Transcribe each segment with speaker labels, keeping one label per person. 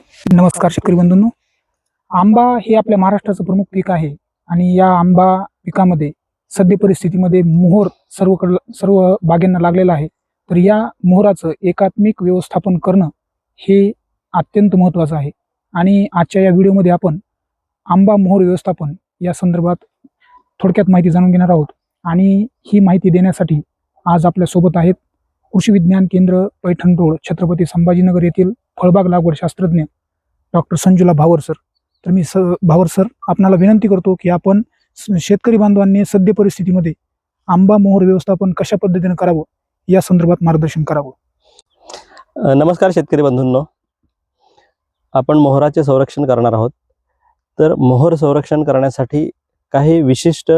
Speaker 1: नमस्कार शेतकरी बंधूंनो. आंबा हे आपल्या महाराष्ट्राचं प्रमुख पीक आहे आणि या आंबा पिकामध्ये सद्य परिस्थितीमध्ये मोहोर सर्व सर्व बागेंना लागलेला आहे. तर या मोहराचं एकात्मिक व्यवस्थापन करणं हे अत्यंत महत्त्वाचं आहे. आणि आजच्या या व्हिडिओमध्ये आपण आंबा मोहोर व्यवस्थापन या संदर्भात थोडक्यात माहिती जाणून घेणार आहोत. आणि ही माहिती देण्यासाठी आज आपल्यासोबत आहेत कृषी विज्ञान केंद्र पैठण रोड छत्रपती संभाजीनगर येथील फळबाग लागवड शास्त्रज्ञ डॉक्टर संजुला भावर सर. तर मी स भावर सर आपणाला विनंती करतो की आपण शेतकरी बांधवांनी सद्य परिस्थितीमध्ये आंबा मोहर व्यवस्थापन कशा पद्धतीने करावं या संदर्भात मार्गदर्शन करावं.
Speaker 2: नमस्कार शेतकरी बंधूंनो. आपण मोहराचे संरक्षण करणार आहोत. तर मोहर संरक्षण करण्यासाठी काही विशिष्ट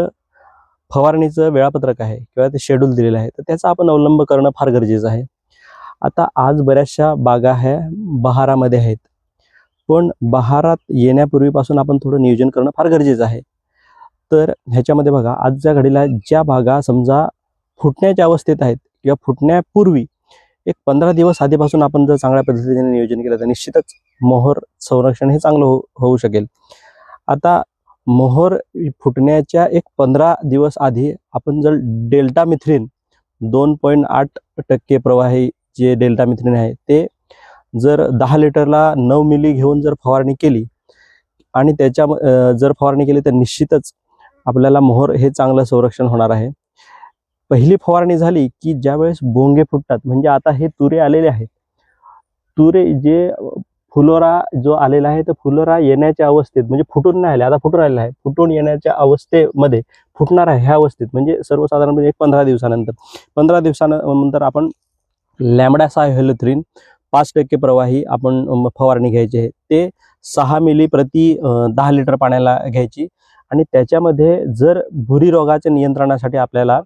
Speaker 2: फवारणीचं वेळापत्रक आहे किंवा ते शेड्यूल दिलेलं आहे. तर त्याचा आपण अवलंब करणं फार गरजेचं आहे. आता आज बऱ्याचशा बागा ह्या बहारामध्ये आहेत. पण बहारात येण्यापूर्वीपासून आपण थोडं नियोजन करणं फार गरजेचं आहे. तर ह्याच्यामध्ये बघा आजच्या घडीला ज्या बागा समजा फुटण्याच्या अवस्थेत आहेत किंवा फुटण्यापूर्वी एक पंधरा दिवस आधीपासून आपण जर चांगल्या पद्धतीने नियोजन केलं तर निश्चितच मोहर संरक्षण हे चांगलं हो होऊ शकेल. आता मोहर फुटण्याच्या एक पंधरा दिवस आधी आपण जर डेल्टा मिथ्रिन दोन पॉईंट आठ टक्के प्रवाही जे डेल्टा मिथ्रिन आहे ते जर दहा लिटरला नऊ मिली घेऊन जर फवारणी केली आणि त्याच्या जर फवारणी केली तर निश्चितच आपल्याला मोहर हे चांगलं संरक्षण होणार आहे. पहिली फवारणी झाली की ज्यावेळेस बोंगे फुटतात म्हणजे आता हे तुरे आलेले आहेत. तुरे जे फुलोरा जो आलेला आहे तर फुलोरा येण्याच्या अवस्थेत म्हणजे फुटून नाही आले आता फुटून आलेला आहे फुटून येण्याच्या अवस्थेमध्ये फुटणार आहे ह्या अवस्थेत म्हणजे सर्वसाधारणपणे एक पंधरा दिवसानंतर. पंधरा दिवसानंतर आपण लॅमडा सायहेलोथ्रिन पाच टक्के प्रवाही आपण फवारणी घ्यायची आहे. ते सहा मिली प्रति दहा लिटर पाण्याला घ्यायची. आणि त्याच्यामध्ये जर भुरी रोगाच्या नियंत्रणासाठी आपल्याला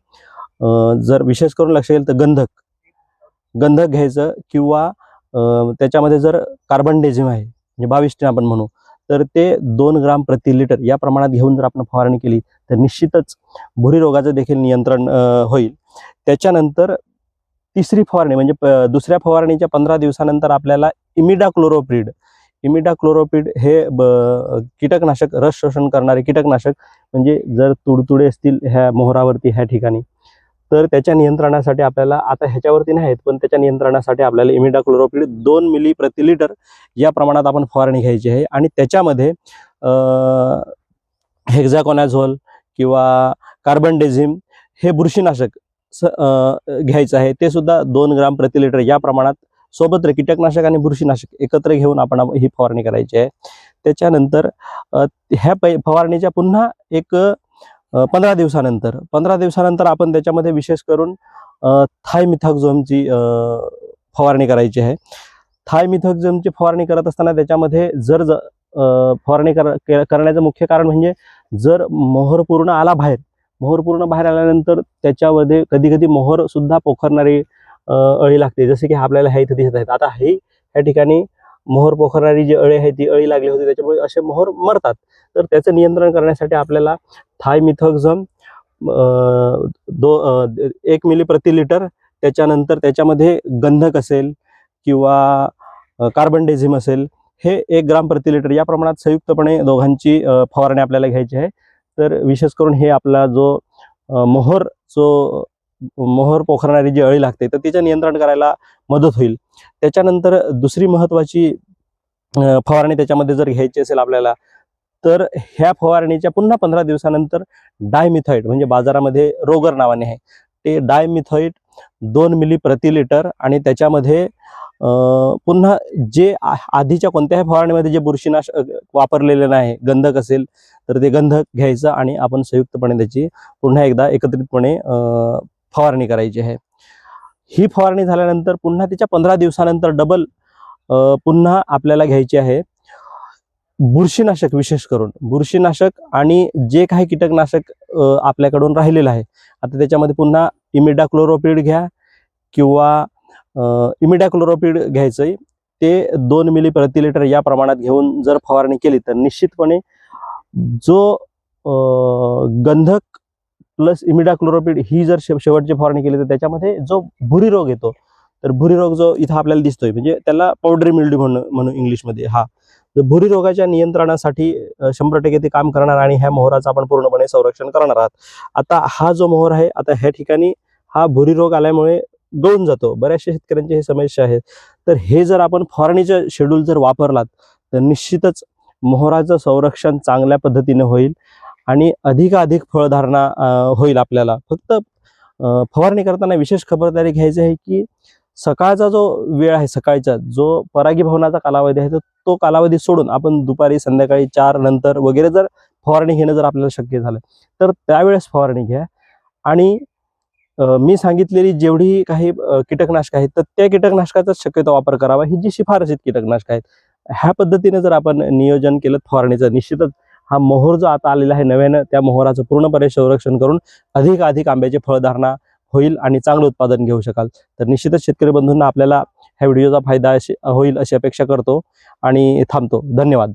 Speaker 2: जर विशेष करून लक्ष येईल तर गंधक गंधक घ्यायचं किंवा त्याच्यामध्ये जर कार्बन डेझिम आहे म्हणजे बावीस आपण म्हणू तर ते दोन ग्राम प्रति लिटर या प्रमाणात घेऊन जर आपण फवारणी केली तर निश्चितच भुरी रोगाचं देखील नियंत्रण होईल. त्याच्यानंतर तिसरी फवारणी म्हणजे दुसऱ्या फवारणीच्या पंधरा दिवसानंतर आपल्याला इमिडा क्लोरोप्रिड इमिडा क्लोरोपिड हे ब- कीटकनाशक रस शोषण करणारे कीटकनाशक म्हणजे जर तुडतुडे असतील ह्या मोहरावरती ह्या ठिकाणी तर त्याच्या नियंत्रणासाठी आपल्याला आता ह्याच्यावरती नाही आहेत पण त्याच्या नियंत्रणासाठी आपल्याला इमिडा क्लोरोपिड दोन मिली प्रति लिटर या प्रमाणात आपण फवारणी घ्यायची आहे. आणि त्याच्यामध्ये हेक्झाकोनॅझोल किंवा कार्बन डेझिम हे बुरशीनाशक घ्यायचं आहे. ते सुद्धा दोन ग्राम प्रति लिटर या प्रमाणात. सोबत कीटकनाशक आणि बुरशीनाशक एकत्र घेऊन आपण ही फवारणी करायची आहे. त्याच्यानंतर ह्या पै फवारणीच्या पुन्हा एक पंधरा दिवसानंतर पंधरा दिवसानंतर आपण त्याच्यामध्ये विशेष करून अ, थायमिथॉक्झोमची फवारणी करायची आहे. थायमिथॉक्झोमची फवारणी करत असताना त्याच्यामध्ये जर ज- फवारणी कर करण्याचं मुख्य कारण म्हणजे जर मोहर पूर्ण आला बाहेर मोहर पूर्ण बाहेर आल्यानंतर त्याच्यामध्ये कधी कधी मोहर सुद्धा पोखरणारी अळी लागते. जसे की आपल्याला ह्या इथे दिसत आहेत. आता हे या ठिकाणी मोहर पोखरणारी जी अळी आहे ती अळी लागली होती. त्याच्यामुळे असे मोहर मरतात. तर त्याचं नियंत्रण करण्यासाठी आपल्याला थायमिथॉक्झम दो एक मिली प्रति लिटर त्याच्यानंतर त्याच्यामध्ये गंधक असेल किंवा कार्बन डेझिम असेल हे एक ग्राम प्रति लिटर. या प्रमाणात संयुक्तपणे दोघांची फवारणी आपल्याला घ्यायची आहे. तर विशेष करून हे आपला जो मोहर जो मोहर पोखरणारी जी अळी लागते तर तिचं नियंत्रण करायला मदत होईल. त्याच्यानंतर दुसरी महत्त्वाची फवारणी त्याच्यामध्ये जर घ्यायची असेल आपल्याला तर ह्या फवारणीच्या पुन्हा पंधरा दिवसानंतर डायमिथॉइड म्हणजे बाजारामध्ये रोगर नावाने आहे. ते डायमिथॉइड दोन मिली प्रति लिटर आणि त्याच्यामध्ये पुन्हा जे आधीच्या कोणत्याही फवारणीमध्ये जे बुरशीनाशक वापरलेले नाही गंधक असेल तर ते गंधक घ्यायचं आणि आपण संयुक्तपणे त्याची पुन्हा एकदा एकत्रितपणे फवारणी करायची आहे. ही फवारणी झाल्यानंतर पुन्हा तिच्या पंधरा दिवसानंतर डबल पुन्हा आपल्याला घ्यायची आहे. बुरशीनाशक विशेष करून बुरशीनाशक आणि जे काही कीटकनाशक आपल्याकडून राहिलेलं आहे आता त्याच्यामध्ये पुन्हा इमिडा क्लोरोपिड घ्या किंवा इमिडा घ्यायचं आहे ते दोन मिली प्रति लिटर या प्रमाणात घेऊन जर फवारणी केली तर निश्चितपणे जो गंधक प्लस इमिडाक्लोरोपीड ही जर शे- शेवटची फवारणी केली तर त्याच्यामध्ये जो भुरी रोग येतो तर भुरी रोग जो इथं आपल्याला दिसतोय म्हणजे त्याला पावडरी मिल्ड्यू म्हणून म्हणून इंग्लिशमध्ये हा. तर भुरी रोगाच्या नियंत्रणासाठी शंभर टक्के ते काम करणार आणि ह्या मोहराचं आपण पूर्णपणे संरक्षण करणार आहात. आता हा जो मोहर आहे आता ह्या ठिकाणी हा भुरी रोग आल्यामुळे गळून जातो. बऱ्याचशा शेतकऱ्यांची ही समस्या आहेत. तर हे जर आपण फवारणीचं शेड्यूल जर वापरलात तर निश्चितच मोहराचं संरक्षण चांगल्या पद्धतीने होईल आणि अधिकाधिक फळधारणा होईल आपल्याला. फक्त फवारणी करताना विशेष खबरदारी घ्यायची आहे की सकाळचा जो वेळ आहे सकाळचा जो परागीभवनाचा कालावधी आहे तर तो कालावधी सोडून आपण दुपारी संध्याकाळी चार नंतर वगैरे जर फवारणी घेणं जर आपल्याला शक्य झालं तर त्यावेळेस फवारणी घ्या. आणि मी सांगितलेली जेवढी काही कीटकनाशक आहेत तर त्या कीटकनाशकाचाच शक्यतो वापर करावा. ही जी शिफारसीत कीटकनाशक आहेत ह्या पद्धतीने जर आपण नियोजन केलं फवारणीचं निश्चितच हा मोहोर जो आता आलेला आहे नव्यानं त्या मोहराचं पूर्णपणे संरक्षण करून अधिक अधिक आंब्याची फळधारणा होईल आणि चांगलं उत्पादन घेऊ शकाल. तर निश्चितच शेतकरी बंधूंना आपल्याला ह्या व्हिडिओचा फायदा अशी होईल अशी अपेक्षा करतो आणि थांबतो. धन्यवाद.